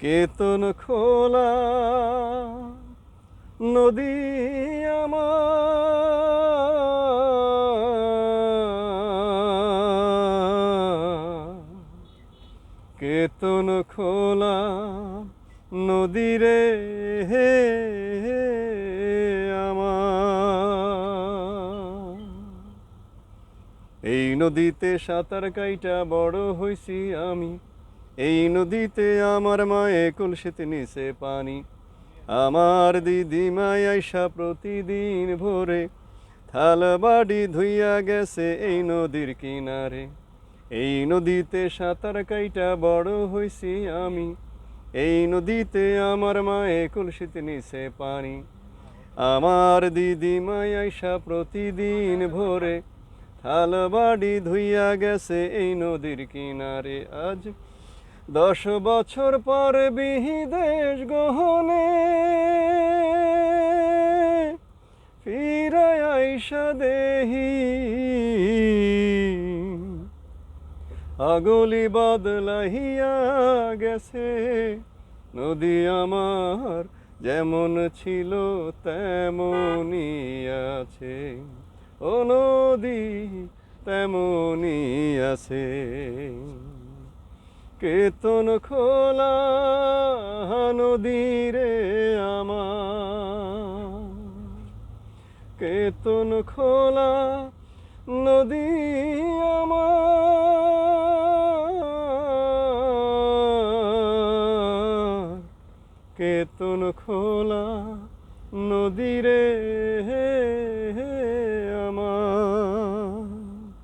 কেতন খোলা নদী আমার। কেতন খোলা নদীরে হে আমার। এই নদীতে সাঁতার কাইটা বড় হইছি আমি। এই নদীতে আমার মায়ে কলসিতে নিচে পানি। আমার দিদি মায় আইসা প্রতিদিন ভোরে থাল বাড়ি ধুইয়া গেছে এই নদীর কিনারে। এই নদীতে সাঁতার কাইটা বড় হইছি আমি। এই নদীতে আমার মায়ে কলসিতে নিচে পানি। আমার দিদি মায় আইসা প্রতিদিন ভোরে থাল বাড়ি ধুইয়া গেছে এই নদীর কিনারে। আজ দশ বছর পর বিদেশ গহনে ফিরায় দেহি। আগলি বদলাইয়া গেছে নদী আমার, যেমন ছিল তেমনই আছে। ও নদী তেমনই আছে। কেতন খোলা নদীরে আমার। কেতন খোলা নদী আমার। কেতন খোলা নদীরে